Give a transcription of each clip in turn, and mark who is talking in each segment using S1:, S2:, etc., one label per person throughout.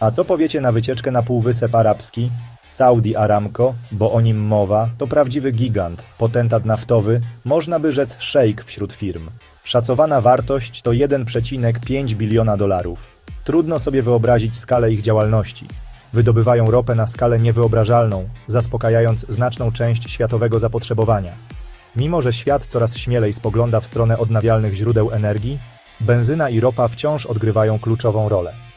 S1: A co powiecie na wycieczkę na Półwysep Arabski? Saudi Aramco, bo o nim mowa, to prawdziwy gigant, potentat naftowy, można by rzec szejk wśród firm. Szacowana wartość to 1,5 biliona dolarów. Trudno sobie wyobrazić skalę ich działalności. Wydobywają ropę na skalę niewyobrażalną, zaspokajając znaczną część światowego zapotrzebowania. Mimo, że świat coraz śmielej spogląda w stronę odnawialnych źródeł energii, benzyna i ropa wciąż odgrywają kluczową rolę.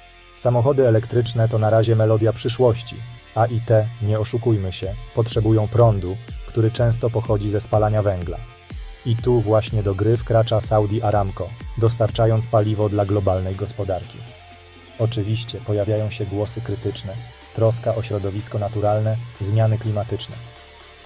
S1: Samochody elektryczne to na razie melodia przyszłości, a i te, nie oszukujmy się, potrzebują prądu, który często pochodzi ze spalania węgla. I tu właśnie do gry wkracza Saudi Aramco, dostarczając paliwo dla globalnej gospodarki. Oczywiście pojawiają się głosy krytyczne, troska o środowisko naturalne, zmiany klimatyczne.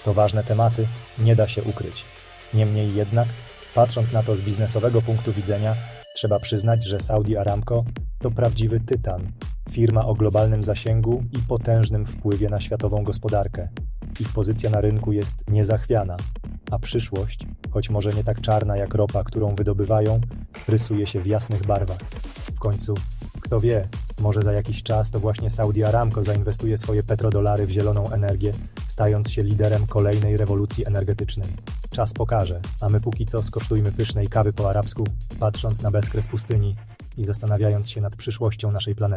S1: To ważne tematy, nie da się ukryć. Niemniej jednak, patrząc na to z biznesowego punktu widzenia, trzeba przyznać, że Saudi Aramco to prawdziwy tytan, firma o globalnym zasięgu i potężnym wpływie na światową gospodarkę. Ich pozycja na rynku jest niezachwiana, a przyszłość, choć może nie tak czarna jak ropa, którą wydobywają, rysuje się w jasnych barwach. W końcu, kto wie, może za jakiś czas to właśnie Saudi Aramco zainwestuje swoje petrodolary w zieloną energię, stając się liderem kolejnej rewolucji energetycznej. Czas pokaże, a my póki co skosztujmy pysznej kawy po arabsku, patrząc na bezkres pustyni i zastanawiając się nad przyszłością naszej planety.